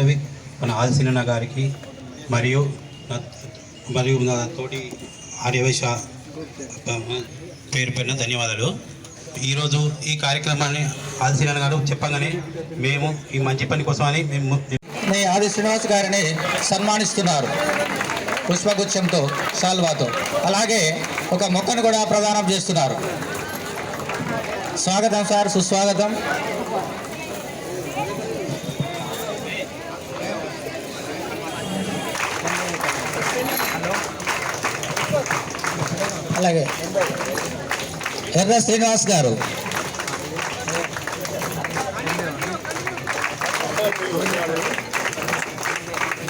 జరుగుతుంది మన ఆదిశీలన గారికి మరియు మరియు నా తోటి ఆర్యవేశ పేరు పేరున ధన్యవాదాలు. ఈరోజు ఈ కార్యక్రమాన్ని ఆదిశీలన గారు చెప్పగానే మేము ఈ మంచి పని కోసమని మేము మీ ఆది శ్రీనివాస్ గారిని సన్మానిస్తున్నారు. పుష్పగుచ్చంతో శాల్వాతో అలాగే ఒక మొక్కను కూడా ప్రదానం చేస్తున్నారు. స్వాగతం సార్ సుస్వాగతం. అలాగే. ఎర్ర శ్రీనివాస్ గారు.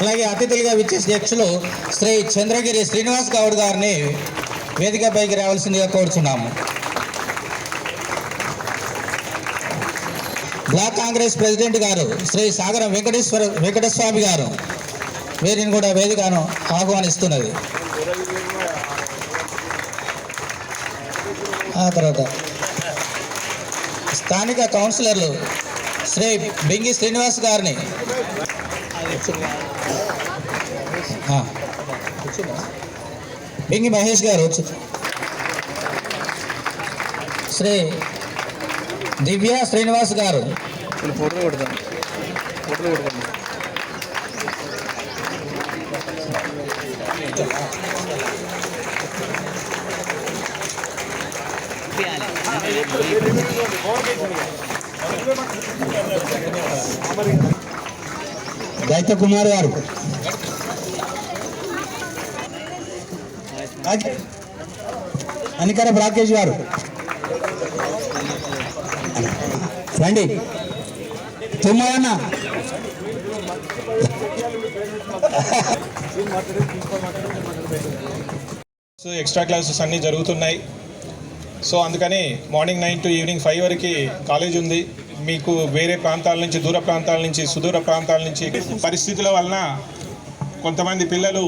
అలాగే అతిథులుగా విచ్చేసిన అధ్యక్షులు శ్రీ చంద్రగిరి శ్రీనివాస్ గౌడ్ గారిని వేదికపైకి రావాల్సిందిగా కోరుచున్నాము. బ్లాక్ కాంగ్రెస్ ప్రెసిడెంట్ గారు శ్రీ సాగరం వెంకటేశ్వర వెంకటస్వామి గారు వీరిని కూడా వేదికను ఆహ్వానిస్తున్నది. ఆ తర్వాత స్థానిక కౌన్సిలర్లు శ్రీ బింగి శ్రీనివాస్ గారిని. బింగి మహేష్ గారు వచ్చి. శ్రీ దివ్య శ్రీనివాస్ గారు. ఫోటోలు కొడతాను ఫోటోలు కొడతాను దైత కుమార్ గారు. అనికర రాకేష్ గారు. రండి. తుమ్మన్న సో ఎక్స్ట్రా క్లాసెస్ అన్నీ జరుగుతున్నాయి. సో అందుకని morning nine to evening five వరకు కాలేజ్ ఉంది. మీకు వేరే ప్రాంతాల నుంచి దూర ప్రాంతాల నుంచి సుదూర ప్రాంతాల నుంచి పరిస్థితుల వలన కొంతమంది పిల్లలు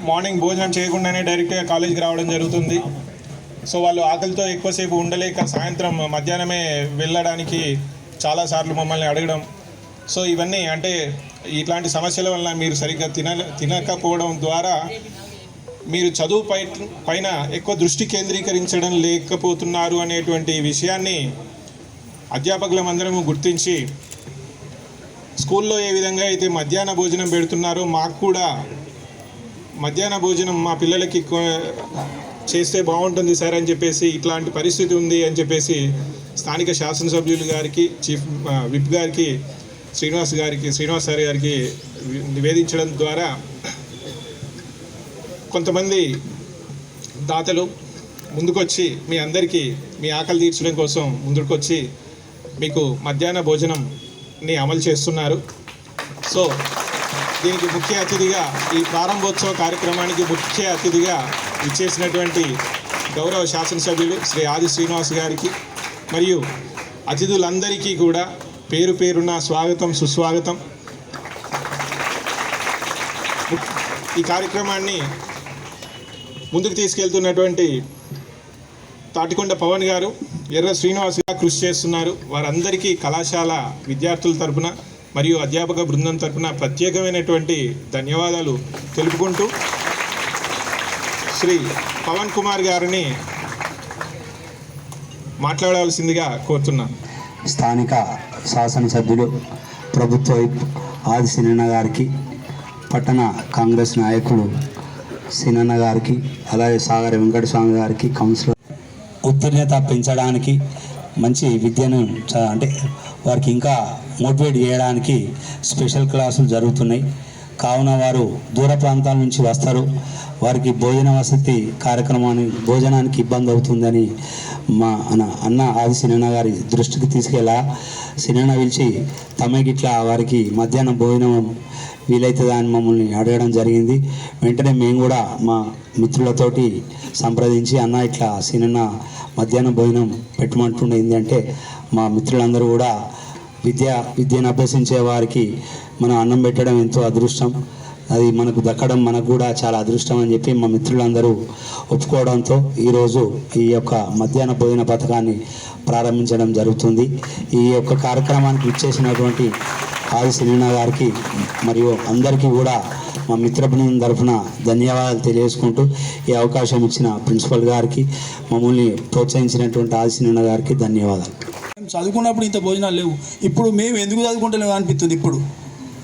మార్నింగ్ భోజనం చేయకుండానే డైరెక్ట్గా కాలేజీకి రావడం జరుగుతుంది. సో వాళ్ళు ఆకలితో ఎక్కువసేపు ఉండలేక సాయంత్రం మధ్యాహ్నమే వెళ్ళడానికి చాలాసార్లు మమ్మల్ని అడగడం. సో ఇవన్నీ అంటే ఇట్లాంటి సమస్యల వలన మీరు సరిగ్గా తిన తినకపోవడం ద్వారా మీరు చదువు పై పైన ఎక్కువ దృష్టి కేంద్రీకరించడం లేకపోతున్నారు అనేటువంటి విషయాన్ని అధ్యాపకులమందరము గుర్తించి స్కూల్లో ఏ విధంగా అయితే మధ్యాహ్న భోజనం పెడుతున్నారో మాకు కూడా మధ్యాహ్న భోజనం మా పిల్లలకి చేస్తే బాగుంటుంది సార్ అని చెప్పేసి ఇట్లాంటి పరిస్థితి ఉంది అని చెప్పేసి స్థానిక శాసనసభ్యులు గారికి చీఫ్ విప్ గారికి శ్రీనివాస్ గారికి శ్రీనివాస్ సార్ గారికి నివేదించడం ద్వారా కొంతమంది దాతలు ముందుకొచ్చి మీ అందరికీ మీ ఆకలి తీర్చడం కోసం ముందుకొచ్చి మీకు మధ్యాహ్న భోజనంని అమలు చేస్తున్నారు. సో దీనికి ముఖ్య అతిథిగా ఈ ప్రారంభోత్సవ కార్యక్రమానికి ముఖ్య అతిథిగా ఇచ్చేసినటువంటి గౌరవ శాసనసభ్యులు శ్రీ ఆది శ్రీనివాస్ గారికి మరియు అతిథులందరికీ కూడా పేరు పేరున స్వాగతం సుస్వాగతం. ఈ కార్యక్రమాన్ని ముందుకు తీసుకెళ్తున్నటువంటి తాటికొండ పవన్ గారు ఎర్ర శ్రీనివాస్ గారు కృషి చేస్తున్నారు. వారందరికీ కళాశాల విద్యార్థుల తరపున మరియు అధ్యాపక బృందం తరపున ప్రత్యేకమైనటువంటి ధన్యవాదాలు తెలుపుకుంటూ శ్రీ పవన్ కుమార్ గారిని మాట్లాడాల్సిందిగా కోరుతున్నాను. స్థానిక శాసనసభ్యుడు ప్రభుత్వ ఆది సినన్న గారికి పట్టణ కాంగ్రెస్ నాయకులు సినన్న గారికి అలాగే సాగర వెంకటస్వామి గారికి కౌన్సిలర్ ఉత్తీర్ణత పెంచడానికి మంచి విద్యను అంటే వారికి ఇంకా మోటివేట్ చేయడానికి స్పెషల్ క్లాసులు జరుగుతున్నాయి. కావున వారు దూర ప్రాంతాల నుంచి వస్తారు. వారికి భోజన వసతి కార్యక్రమాన్ని భోజనానికి ఇబ్బంది అవుతుందని మా అన్న అన్న ఆది సినన్న గారి దృష్టికి తీసుకెళ్ళా. సినిమా పిలిచి తమగిట్లా వారికి మధ్యాహ్నం భోజనం వీలైతుందా అని మమ్మల్ని అడగడం జరిగింది. వెంటనే మేము కూడా మా మిత్రులతోటి సంప్రదించి అన్న ఇట్లా సినిమా మధ్యాహ్నం భోజనం పెట్టమంటుండే ఏంటంటే మా మిత్రులందరూ కూడా విద్య విద్యను అభ్యసించే వారికి మనం అన్నం పెట్టడం ఎంతో అదృష్టం. అది మనకు దక్కడం మనకు కూడా చాలా అదృష్టం అని చెప్పి మా మిత్రులందరూ ఒప్పుకోవడంతో ఈరోజు ఈ యొక్క మధ్యాహ్న భోజన పథకాన్ని ప్రారంభించడం జరుగుతుంది. ఈ యొక్క కార్యక్రమానికి ఇచ్చేసినటువంటి ఆది సెలీనా గారికి మరియు అందరికీ కూడా మా మిత్ర బృందం తరఫున ధన్యవాదాలు తెలియజేసుకుంటూ ఈ అవకాశం ఇచ్చిన ప్రిన్సిపల్ గారికి మమ్మల్ని ప్రోత్సహించినటువంటి ఆది సెలీనా గారికి ధన్యవాదాలు. మేము చదువుకున్నప్పుడు ఇంత భోజనాలు లేవు. ఇప్పుడు మేము ఎందుకు చదువుకుంటలేము అనిపిస్తుంది ఇప్పుడు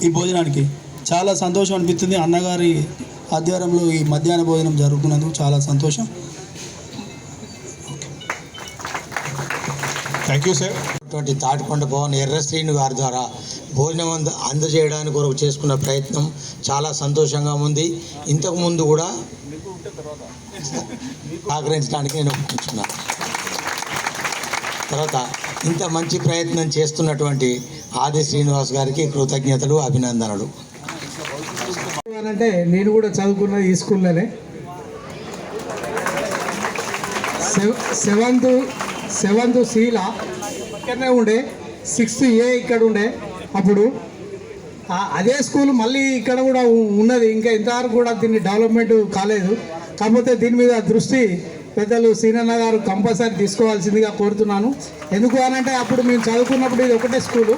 ఈ భోజనానికి? చాలా సంతోషం అనిపిస్తుంది. అన్నగారి ఆధ్వర్యంలో ఈ మధ్యాహ్న భోజనం జరుగుతున్నందుకు చాలా సంతోషం. థ్యాంక్ యూ సార్ అటువంటి తాటికొండ భవన్ ఎర్ర శ్రీను గారి ద్వారా భోజనం అంద అందజేయడానికి కొరకు చేసుకున్న ప్రయత్నం చాలా సంతోషంగా ఉంది. ఇంతకు ముందు కూడా సహకరించడానికి నేను ఒప్పుకుంటున్నాను తర్వాత ఇంత మంచి ప్రయత్నం చేస్తున్నటువంటి ఆది శ్రీనివాస్ గారికి కృతజ్ఞతలు అభినందనలు. అంటే నేను కూడా చదువుకున్నది ఈ స్కూల్లోనే. సెవ- సెవెంత్ సెవెంత్ సీలా ఇక్కడనే ఉండే సిక్స్త్ ఏ ఇక్కడ ఉండే. అప్పుడు అదే స్కూల్ మళ్ళీ ఇక్కడ కూడా ఉన్నది. ఇంకా ఇంతవరకు కూడా దీన్ని డెవలప్మెంట్ కాలేదు. కాకపోతే దీని మీద దృష్టి పెద్దలు సీనన్న గారు కంపల్సరీ తీసుకోవాల్సిందిగా కోరుతున్నాను. ఎందుకు అనంటే అప్పుడు మేము చదువుకున్నప్పుడు ఇది ఒకటే స్కూలు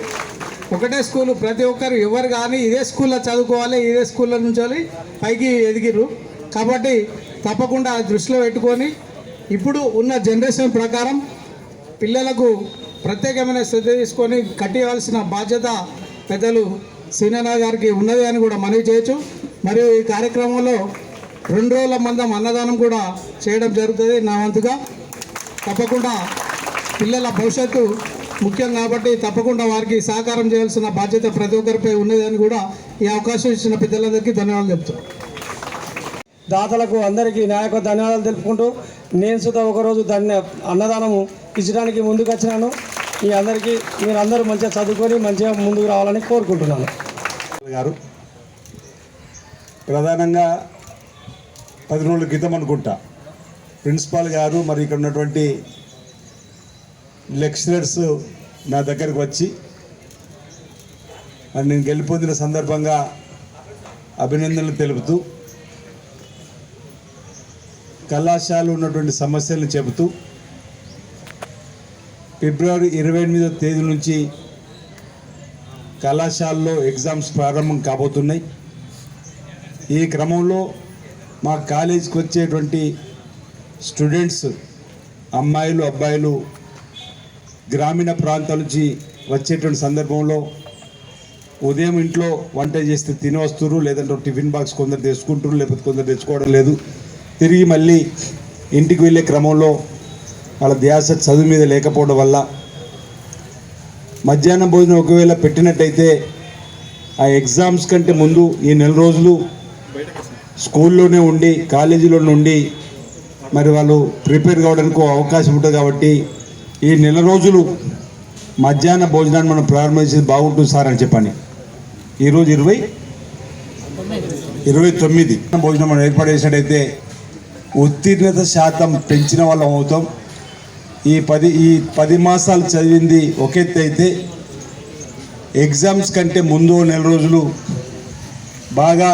ఒకటే స్కూలు ప్రతి ఒక్కరు ఎవరు కానీ ఇదే స్కూల్లో చదువుకోవాలి ఇదే స్కూల్లో నుంచి పైకి ఎదిగిర్రు. కాబట్టి తప్పకుండా దృష్టిలో పెట్టుకొని ఇప్పుడు ఉన్న జనరేషన్ ప్రకారం పిల్లలకు ప్రత్యేకమైన శ్రద్ధ తీసుకొని కట్టివలసిన బాధ్యత పెద్దలు సీనన్న గారికి ఉన్నది అని కూడా మనవి చేయొచ్చు. మరియు ఈ కార్యక్రమంలో రెండు రోజుల మందం అన్నదానం కూడా చేయడం జరుగుతుంది నా వంతుగా. తప్పకుండా పిల్లల భవిష్యత్తు ముఖ్యం కాబట్టి తప్పకుండా వారికి సహకారం చేయాల్సిన బాధ్యత ప్రతి ఒక్కరిపై ఉన్నదని కూడా ఈ అవకాశం ఇచ్చిన పెద్దలందరికీ ధన్యవాదాలు చెప్తున్నాను దాతలకు అందరికీ నాయక ధన్యవాదాలు తెలుపుకుంటూ నేను సుత ఒకరోజు ధన్య అన్నదానము ఇచ్చడానికి ముందుకు వచ్చినాను. మీ అందరికీ మీరు అందరూ మంచిగా చదువుకొని మంచిగా ముందుకు రావాలని కోరుకుంటున్నాను. గారు ప్రధానంగా పది రోజుల క్రితం అనుకుంటా ప్రిన్సిపాల్ గారు మరి ఇక్కడ ఉన్నటువంటి లెక్చరర్స్ నా దగ్గరకు వచ్చి మరి నేను గెలిపొందిన సందర్భంగా అభినందనలు తెలుపుతూ కళాశాలలో ఉన్నటువంటి సమస్యలను చెబుతూ ఫిబ్రవరి ఇరవై ఎనిమిదో తేదీ నుంచి కళాశాలలో ఎగ్జామ్స్ ప్రారంభం కాబోతున్నాయి. ఈ క్రమంలో మా కాలేజీకి వచ్చేటువంటి స్టూడెంట్స్ అమ్మాయిలు అబ్బాయిలు గ్రామీణ ప్రాంతాల నుంచి వచ్చేటువంటి సందర్భంలో ఉదయం ఇంట్లో వంట చేస్తే తిని వస్తున్నారు లేదంటే టిఫిన్ బాక్స్ కొందరు తెచ్చుకుంటారు లేకపోతే కొందరు తెచ్చుకోవడం లేదు. తిరిగి మళ్ళీ ఇంటికి వెళ్ళే క్రమంలో వాళ్ళ ధ్యాస చదువు మీద లేకపోవడం వల్ల మధ్యాహ్నం భోజనం ఒకవేళ పెట్టినట్టయితే ఆ ఎగ్జామ్స్ కంటే ముందు ఈ నెల రోజులు స్కూల్లోనే ఉండి కాలేజీలోనే ఉండి మరి వాళ్ళు ప్రిపేర్ కావడానికి ఒక అవకాశం ఉంటుంది కాబట్టి ఈ నెల రోజులు మధ్యాహ్న భోజనాన్ని మనం ప్రారంభించేది బాగుంటుంది సార్ అని చెప్పని ఈరోజు ఇరవై ఇరవై తొమ్మిది. భోజనం మనం ఏర్పాటు చేసినట్టయితే ఉత్తీర్ణత శాతం పెంచిన వాళ్ళం అవుతాం. ఈ పది ఈ పది మాసాలు చదివింది ఒక ఎత్తు అయితే ఎగ్జామ్స్ కంటే ముందు నెల రోజులు బాగా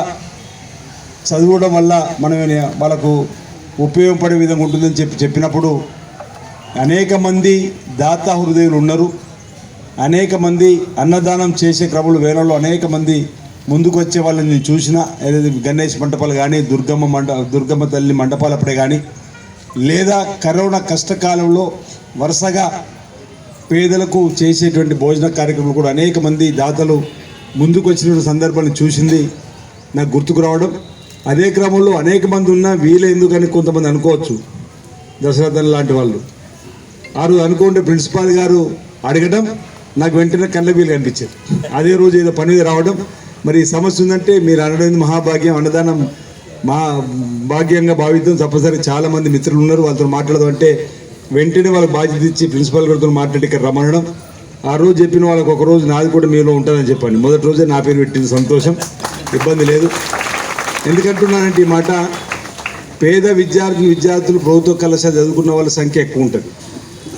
చదవడం వల్ల మనం వాళ్ళకు ఉపయోగపడే విధంగా ఉంటుందని చెప్పి చెప్పినప్పుడు అనేక మంది దాత హృదయులు ఉన్నారు. అనేక మంది అన్నదానం చేసే క్రమంలో వేలలో అనేక మంది ముందుకు వచ్చే వాళ్ళని నేను చూసిన. ఏదైతే గణేష్ మండపాలు కానీ దుర్గమ్మ మండ దుర్గమ్మ తల్లి మండపాలప్పుడే కానీ లేదా కరోనా కష్టకాలంలో వరుసగా పేదలకు చేసేటువంటి భోజన కార్యక్రమం కూడా అనేక మంది దాతలు ముందుకు వచ్చిన సందర్భాన్ని చూసింది నాకు గుర్తుకు రావడం. అదే క్రమంలో అనేక మంది ఉన్నా వీలే ఎందుకని కొంతమంది అనుకోవచ్చు. దశరథన్ లాంటి వాళ్ళు. ఆ రోజు అనుకుంటే ప్రిన్సిపాల్ గారు అడగడం నాకు వెంటనే కళ్ళ వీలు కనిపించేది. అదే రోజు ఏదో పని మీద రావడం. మరి సమస్య ఉందంటే మీరు అనడం మహాభాగ్యం అన్నదానం మా భాగ్యంగా భావితం తప్పనిసరి చాలా మంది మిత్రులు ఉన్నారు. వాళ్ళతో మాట్లాడదాం అంటే వెంటనే వాళ్ళకి బాధ్యత ఇచ్చి ప్రిన్సిపాల్ గారితో మాట్లాడి ఇక్కడ రమ్మనడం. ఆ రోజు చెప్పిన వాళ్ళకి ఒక రోజు నాది కూడా మీలో ఉంటుందని చెప్పండి. మొదటి రోజే నా పేరు పెట్టింది సంతోషం. ఇబ్బంది లేదు. ఎందుకంటున్నానంటే ఈ మాట పేద విద్యార్థి విద్యార్థులు ప్రభుత్వ కళాశాల చదువుకున్న వాళ్ళ సంఖ్య ఎక్కువ ఉంటుంది.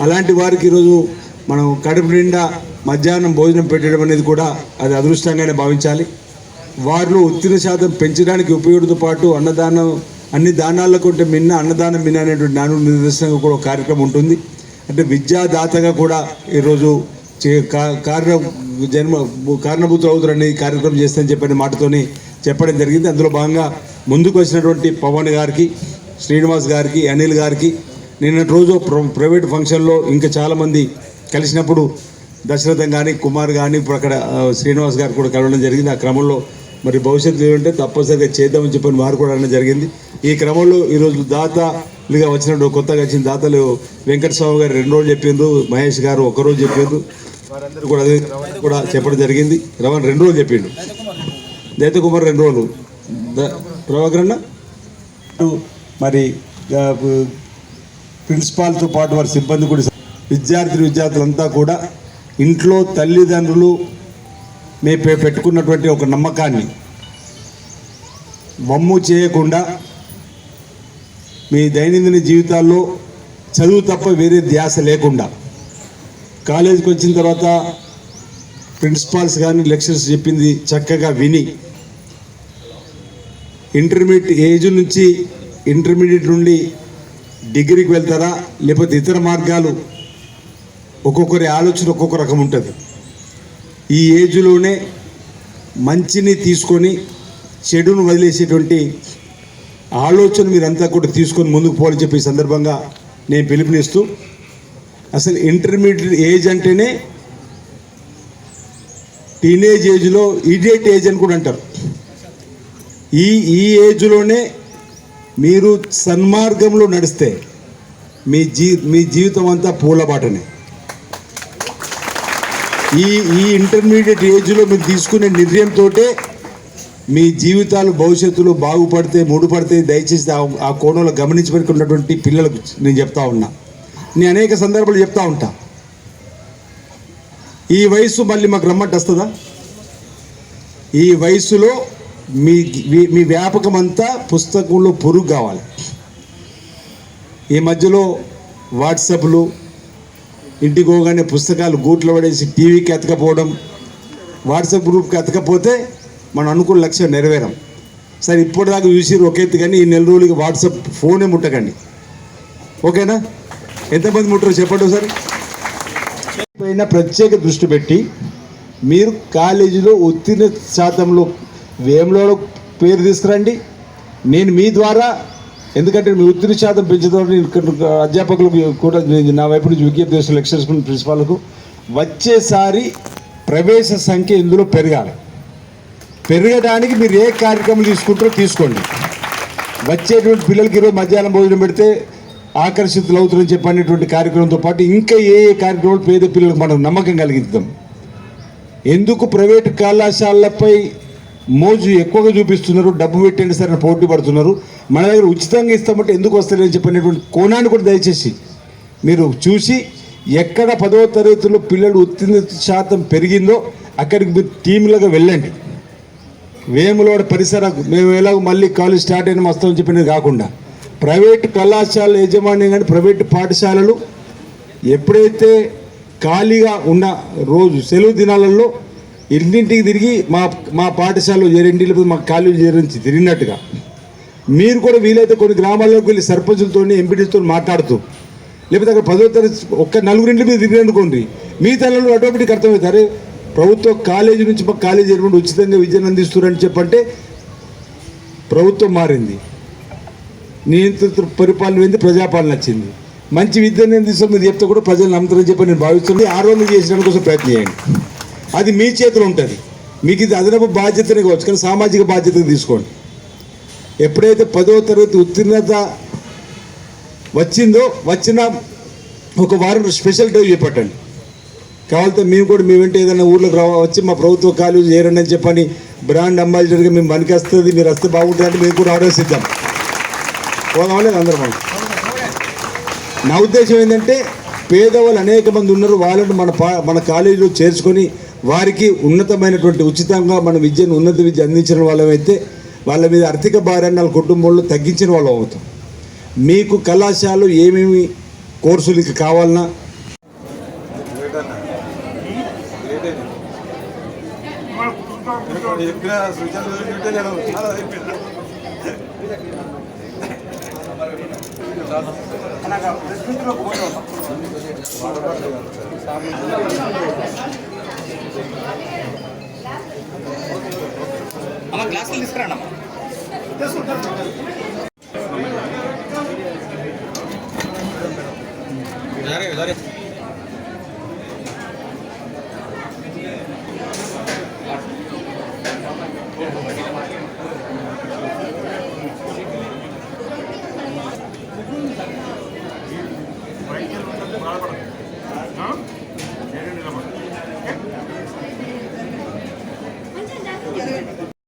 అలాంటి వారికి ఈరోజు మనం కడుపు నిండా మధ్యాహ్నం భోజనం పెట్టడం అనేది కూడా అది అదృష్టంగానే భావించాలి. వారిలో ఉత్తీర్ణ శాతం పెంచడానికి ఉపయోగంతో పాటు అన్నదానం అన్ని దానాల కొంటే మిన్న అన్నదానం మిన్న అనేటువంటి నాను నిదర్శనంగా కూడా ఒక కార్యక్రమం ఉంటుంది. అంటే విద్యాదాతగా కూడా ఈరోజు చే- కా- కారణ జన్మ కారణభూతులు అవుతారని కార్యక్రమం చేస్తానని చెప్పిన మాటతోని చెప్పడం జరిగింది. అందులో భాగంగా ముందుకు వచ్చినటువంటి పవన్ గారికి శ్రీనివాస్ గారికి అనిల్ గారికి నిన్న రోజు ప్ర- ప్రైవేట్ ఫంక్షన్లో ఇంకా చాలామంది కలిసినప్పుడు దశరథం కానీ కుమార్ కానీ ఇప్పుడు అక్కడ శ్రీనివాస్ గారు కూడా కలవడం జరిగింది. ఆ క్రమంలో మరి భవిష్యత్తు ఏమంటే తప్పనిసరిగా చేద్దామని చెప్పని వారు కూడా అనడం జరిగింది. ఈ క్రమంలో ఈరోజు దాతలుగా వచ్చినట్టు కొత్తగా వచ్చిన దాతలు వెంకటస్వామి గారు రెండు రోజులు చెప్పిండ్రు మహేష్ గారు ఒకరోజు చెప్పిండ్రు. వారందరూ కూడా అదే కూడా చెప్పడం జరిగింది. రమణ రెండు రోజులు చెప్పిండు. దైత కుమార్ రెండు రోజులు. ప్రభాకరణ మరి ప్రిన్సిపాల్తో పాటు వారి సిబ్బంది కూడా విద్యార్థి విద్యార్థులంతా కూడా ఇంట్లో తల్లిదండ్రులు మే పెట్టుకున్నటువంటి ఒక నమ్మకాన్ని. వమ్ము చేయకుండా మీ దైనందిన జీవితాల్లో చదువు తప్ప వేరే ధ్యాస లేకుండా. కాలేజీకి వచ్చిన తర్వాత ప్రిన్సిపాల్స్ కానీ లెక్చర్స్ చెప్పింది చక్కగా విని ఇంటర్మీడియట్ ఏజ్ నుంచి ఇంటర్మీడియట్ నుండి డిగ్రీకి వెళ్తారా లేకపోతే ఇతర మార్గాలు ఒక్కొక్కరి ఆలోచన ఒక్కొక్క రకం ఉంటుంది. ఈ ఏజ్లోనే మంచిని తీసుకొని చెడును వదిలేసేటువంటి ఆలోచన మీరంతా కూడా తీసుకొని ముందుకు పోవాలని చెప్పి సందర్భంగా నేను పిలుపునిస్తూ అసలు ఇంటర్మీడియట్ ఏజ్ అంటేనే టీనేజ్ ఏజ్లో ఇడియట్ ఏజ్ అని కూడా అంటారు. ఈ ఈ ఏజ్లోనే మీరు సన్మార్గంలో నడిస్తే మీ జీ మీ జీవితం అంతా పూలబాటనే. ఈ ఈ ఇంటర్మీడియట్ ఏజ్లో మీరు తీసుకునే నిర్ణయంతో మీ జీవితాలు భవిష్యత్తులో బాగుపడితే ముడిపడితే దయచేసి ఆ- కోణంలో గమనించబడుకున్నటువంటి పిల్లలకు నేను చెప్తా ఉన్నా. నేను అనేక సందర్భాలు చెప్తా ఉంటా. ఈ వయసు మళ్ళీ మాకు రమ్మంటే వస్తుందా? ఈ వయసులో మీ మీ- మీ వ్యాపకం అంతా పుస్తకంలో పొరుగు కావాలి. ఈ మధ్యలో వాట్సాప్లు ఇంటికి పోగానే పుస్తకాలు గూట్లో పడేసి టీవీకి ఎతకపోవడం వాట్సాప్ గ్రూప్కి ఎతకపోతే మనం అనుకున్న లక్ష్యం నెరవేరం. సరే ఇప్పటిదాకా చూసిరు ఒక ఎత్తు కానీ ఈ నెల రోజులకి వాట్సాప్ ఫోనే ముట్టకండి. ఓకేనా? ఎంతమంది ముట్టరు చెప్పండి ఒకసారి? పైన ప్రత్యేక దృష్టి పెట్టి మీరు కాలేజీలో ఉత్తీర్ణ శాతంలో వేములో పేరు తీసుకురండి. నేను మీ ద్వారా ఎందుకంటే మీ ఉత్తీర్ణ శాతం పెంచడం అధ్యాపకులకు కూడా నేను నా వైపు నుంచి విజ్ఞప్తి చేస్తున్న లెక్చర్స్ ప్రిన్సిపాల్కు వచ్చేసారి ప్రవేశ సంఖ్య ఇందులో పెరగాలి. పెరగడానికి మీరు ఏ కార్యక్రమం తీసుకుంటారో తీసుకోండి. వచ్చేటువంటి పిల్లలకి ఈరోజు మధ్యాహ్నం భోజనం పెడితే ఆకర్షితులు అవుతుందని చెప్పనేటువంటి కార్యక్రమంతో పాటు ఇంకా ఏ ఏ కార్యక్రమాలు పేద పిల్లలకు మనం నమ్మకం కలిగిద్దాం. ఎందుకు ప్రైవేటు కళాశాలలపై మోజు ఎక్కువగా చూపిస్తున్నారు డబ్బు పెట్టండి సరే అని పోటీ పడుతున్నారు. మన దగ్గర ఉచితంగా ఇస్తామంటే ఎందుకు వస్తారని చెప్పినటువంటి కోణాన్ని కూడా దయచేసి మీరు చూసి ఎక్కడ పదవ తరగతిలో పిల్లలు ఉత్తీర్ణత శాతం పెరిగిందో అక్కడికి మీరు టీంలుగా వెళ్ళండి. వేములవాడ పరిసర మేము ఎలాగో మళ్ళీ కాలేజ్ స్టార్ట్ అయిన వస్తామని చెప్పినది కాకుండా. ప్రైవేట్ కళాశాల యాజమాన్యం కానీ ప్రైవేటు పాఠశాలలు ఎప్పుడైతే ఖాళీగా ఉన్న రోజు సెలవు దినాలలో ఇంటింటికి తిరిగి మా మా పాఠశాలలో చేరింటి మా కాలేజీ చేరించి తిరిగినట్టుగా. మీరు కూడా వీలైతే కొన్ని గ్రామాల్లోకి వెళ్ళి సర్పంచులతో ఎంపీటీతో మాట్లాడుతూ లేకపోతే అక్కడ పదో తరగతి ఒక్క నలుగురింటి మీద తిరిగి మీ తల్లలో ఆటోమేటిక్ అర్థమవుతారు ప్రభుత్వ కాలేజీ నుంచి మా కాలేజీ ఎటువంటి ఉచితంగా విద్యను అందిస్తున్నారని చెప్పంటే ప్రభుత్వం మారింది. నియంత్రిత పరిపాలన ఏంది ప్రజాపాలన వచ్చింది మంచి విద్యను అందిస్తాం మీరు చెప్తే కూడా ప్రజలు నమ్ముతారని చెప్పి నేను భావిస్తుంది ఆరోగ్యం చేసడానికి కోసం ప్రయత్నం చేయండి. అది మీ చేతిలో ఉంటుంది. మీకు ఇది అదనపు బాధ్యతనే కావచ్చు కానీ సామాజిక బాధ్యత తీసుకోండి. ఎప్పుడైతే పదో తరగతి ఉత్తీర్ణత వచ్చిందో వచ్చిన ఒక వారం స్పెషల్ డ్రైవ్ చేపట్టండి. కావాలంటే మేము కూడా మేము వెంట ఏదైనా ఊర్లోకి రావ వచ్చి మా ప్రభుత్వ కాలేజీ చేరండి అని చెప్పని బ్రాండ్ అంబాసిడర్గా మేము మనకి వస్తుంది మీరు వస్తే బాగుంటుంది అంటే మేము కూడా ఆలోచిద్దాం. పోదామని అందరం మనం నా ఉద్దేశం ఏంటంటే పేదవాళ్ళు అనేక మంది ఉన్నారు వాళ్ళని మన పా మన కాలేజీలో చేర్చుకొని వారికి ఉన్నతమైనటువంటి ఉచితంగా మన విద్యను ఉన్నత విద్య అందించిన వాళ్ళమైతే వాళ్ళ మీద ఆర్థిక భారాన్ని వాళ్ళ కుటుంబంలో తగ్గించిన వాళ్ళు అవుతాం. మీకు కళాశాలలు ఏమేమి కోర్సులు ఇక కావాలన్నా జరగదు జరగదు